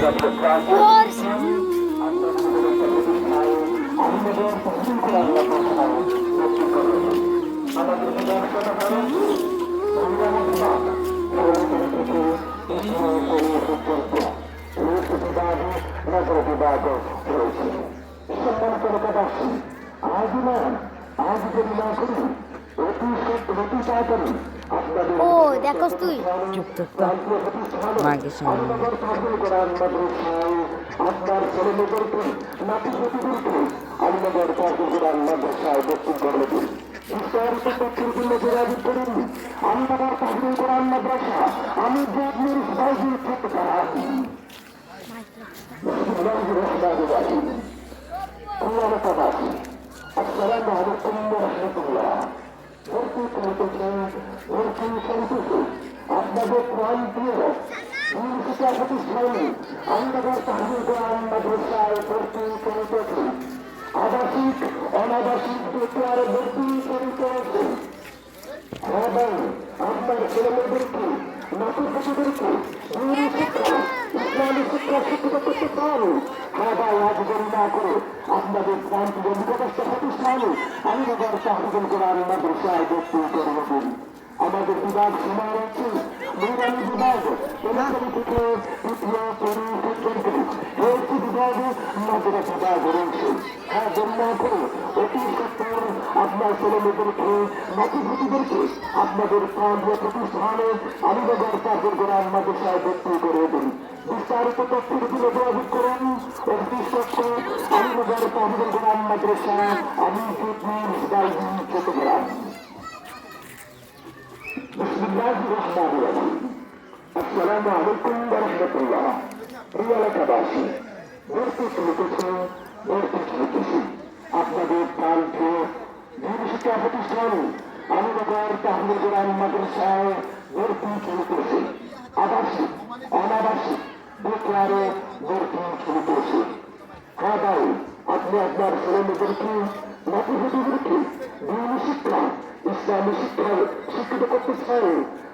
প্রাণীয় আপনাদের প্রতিষ্ঠায় আমাদের পছন্দ করে করবেন আমাদের ব্যবসাটা কারণ ও দেখোস তুই। চুপ থাক তো মাকে সামনে। আপনার ছেলে মেয়েদেরকে নাতি নাতিদেরকে ভর্তি চলতেছে আপনাদের প্রাণ প্রিয় শিক্ষা প্রতিষ্ঠানে আমাদের তাহলে কোরআন মাদ্রাসায় ভর্তি কমিটিতে আবাসিক, অনাবাসিক বেকার ভর্তি কমিটিতে এবং আপনার ছেলেমেয়েদেরকে, নাতিপুতিদেরকে দিনী শিক্ষা, ইসলামী শিক্ষা শিক্ষিত করতে ভাই, আজ দেরি না করে আপনাদের প্রান্তীয় নিকটস্থ আমি তাহবিল কোরআন মাদ্রাসায় ভর্তি করে আমাদের বিভাগ সময় রয়েছে মৌরানি বিভাগ এলাকারি থেকে তৃতীয় পরি পর্যন্ত রয়েছে বিভাগে, মাদ্রাসা বিভাগ রয়েছে হ্যাঁ দেরি না করে অতি সত্তর আপনার ছেলেমেয়েদেরকে নাতিপুতিদেরকে আপনাদের প্রান্তীয় প্রতিষ্ঠানে আলিনগর তাদের কোরআন মাদ্রাসায় ভর্তি করে দেন। বিস্তারিত তথ্যের জন্য যোগাযোগ করুন। অতি সত্তর আলিনগর তাদের কোরআন মাদ্রাসা আমি চট্টগ্রাম بسم الله الرحمن الرحيم السلام عليكم ورحمة الله প্রিয় এলাকাবাসী ভর্তি চলিতেছে ভর্তি চলিতেছে আপনাদের প্রাণ প্রিয় দীন শিক্ষা প্রতিষ্ঠানে আলিনগর তাহমিল কোরআন মাদ্রাসায় ভর্তি চলিতেছে আবাসিক অনাবাসিক বেকারে ভর্তি চলিতেছে হ্যাঁ ভাই আপনি আপনার ছেলেমেয়েদেরকে নাতিভূতিদেরকে বিভিন্ন শিক্ষা, ইসলামী শিক্ষায় শিক্ষিত করতে চান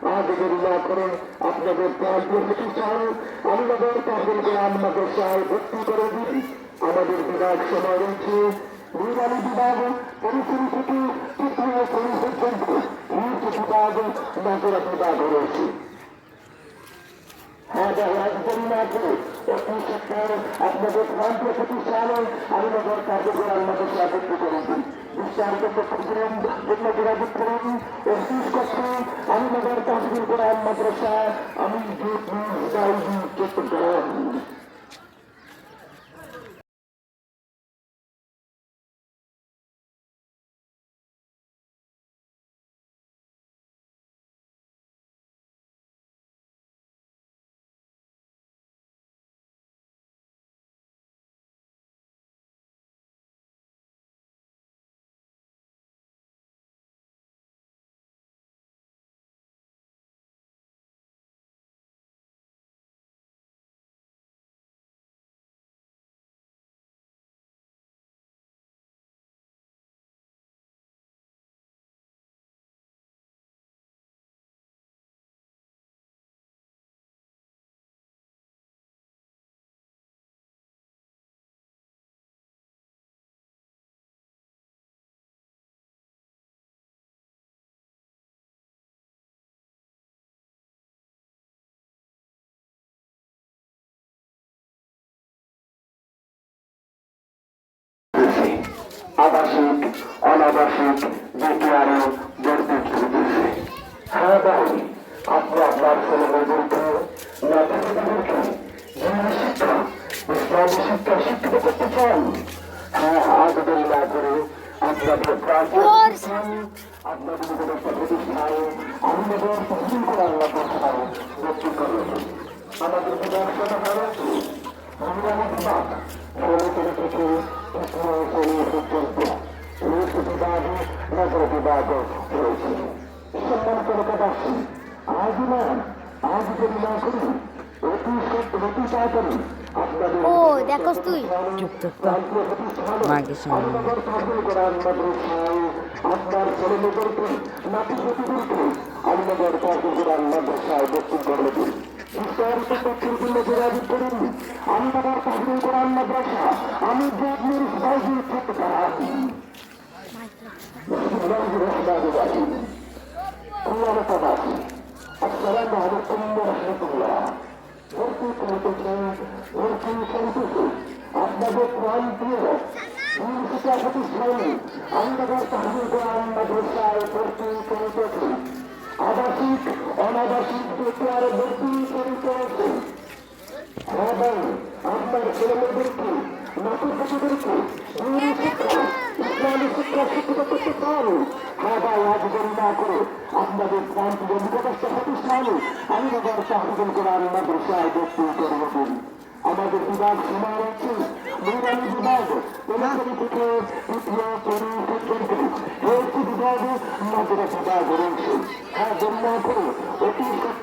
আমাদের ইয়া করেন, আপনাদের পড়াশোনা হতে চান আমাদের তাহলে আমাদের চাল ভর্তি করে দিন। আমাদের প্রত্যেকের আপনাদের প্রান্ত প্রতিষ্ঠানের আমাদের কার্যকর আমাদের সাহায্য করেছেন বিশ্বাসকে করছিলেন এগুলো যোগাযোগ করেন অসুস করছেন আমি নগর কাশ্মীর করে আবাসিক অনাবাসিক বিদ্যালয় গড়তে চলেছে হ্যাঁ ভাই আপনি আপনার ছেলে মেয়েদেরকে নাতিদেরকে দিনের শিক্ষা ইসলামী শিক্ষা শিক্ষিত করতে চান? হ্যাঁ আজ দেরি না করে আপনাদের আপনাদের আমাদের তহবিল করার লক্ষ্যে ব্যক্তি করবেন আমাদের ব্যবসাটা থেকে থেকে ও দেখোস তুই। চুপ থাক তো মাকে সামনে আপনার শাসন করার মাদ্রাসায় আপনার ছেলে মেয়েদেরকে নাতি পুতিদেরকে আপনাদের শাসন করার মাদ্রাসায় ভর্তি করে দিন বিস্তারিত তথ্যের জন্য যোগাযোগ করুন আপনাদের শাসন করার মাদ্রাসা আমি যে আপনার সহযোগী করতে পারি السلام عليكم ورحمة الله ভর্তি কমিটিতে ভর্তি সমিতিতে আপনাদের প্রাণ প্রিয় মূল শিক্ষা প্রতিষ্ঠানে আমাদের তাহলে গ্রাম মাদ্রাসায় ভর্তি কমিটিতে আবাসিক অনাবাসিক বেকার ভর্তি কমিটিতে এবং আপনার ছেলেমেয়েদেরকে নাতিপুতিদেরকে মূল শিক্ষা ইসলামী শিক্ষা শিক্ষিত করতে ভাই, আজ দেরি না করে আপনাদের প্রান্তীয় নিকটস্থ প্রতিষ্ঠানে। আমি আবার তাহবিল করার মাদ্রাসায় ভর্তি করে আমাদের বিভাগ সময় রয়েছে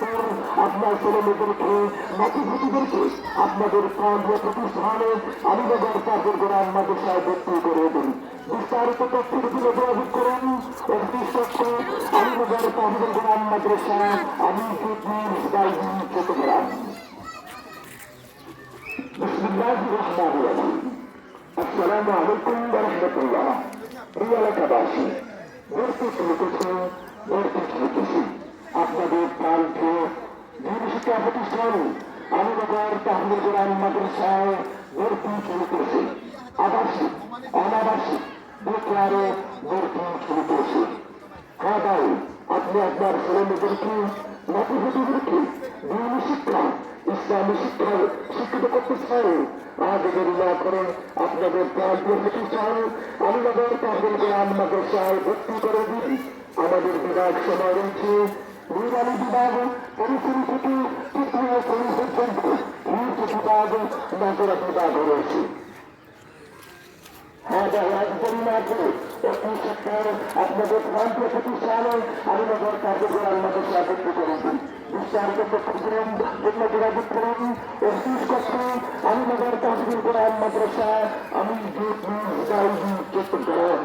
করে আপনার ছেলেমেয়েদেরকে নাতিপুতিদেরকে আপনাদের প্রান্তীয় প্রতিষ্ঠানে আলিনগর চাকর করার মাদ্রাসায় ভর্তি করে দেন বিস্তারিত তথ্যের জন্য যোগাযোগ করুন অতিরিক্ত আলিনগর চাকর করার মাদ্রাসা আমি চট্টগ্রাম بسم الله الرحمن الرحيم السلام عليكم ورحمة الله প্রিয় এলাকাবাসী ভর্তি চলতেছে ভর্তি চলতেছে আপনাদের প্রাণ প্রিয় দীন শিক্ষা প্রতিষ্ঠান আলিনগর তাহমিল কোরআন মাদ্রাসায় ভর্তি চলতেছে আবাসিক অনাবাসিক বেকারে ভর্তি চলতেছে হ্যাঁ ভাই আপনি আপনার ছেলে মেয়েদেরকে নাতিপুতিদেরকে দিন শিক্ষা ইসলামী শিক্ষায় শিক্ষিত করতে চান আজ দেরি না করে আপনাদের প্রান্তীয় প্রতিষ্ঠান আলিনগর তাহমিল কোরআন মাদ্রাসায় ভর্তি করে দিন আমাদের বিভাগ সময় রয়েছে নির্মাণী বিভাগ পরিশ্রী থেকে তৃতীয় শ্রেণী পর্যন্ত রয়েছে বিভাগ নগর বিভাগ রয়েছে هذا يجب ما يقول وفي سكر আপনাদের প্রান্ত প্রতিষ্ঠানে আমি নগর কার্যকর আমাদের সাথে করুন বিস্তারিত প্রতিষ্ঠান জন্য যোগাযোগ করুন অফিস করতে আমি নগর কার্যকর মাদ্রাসা আমি চট্টগ্রাম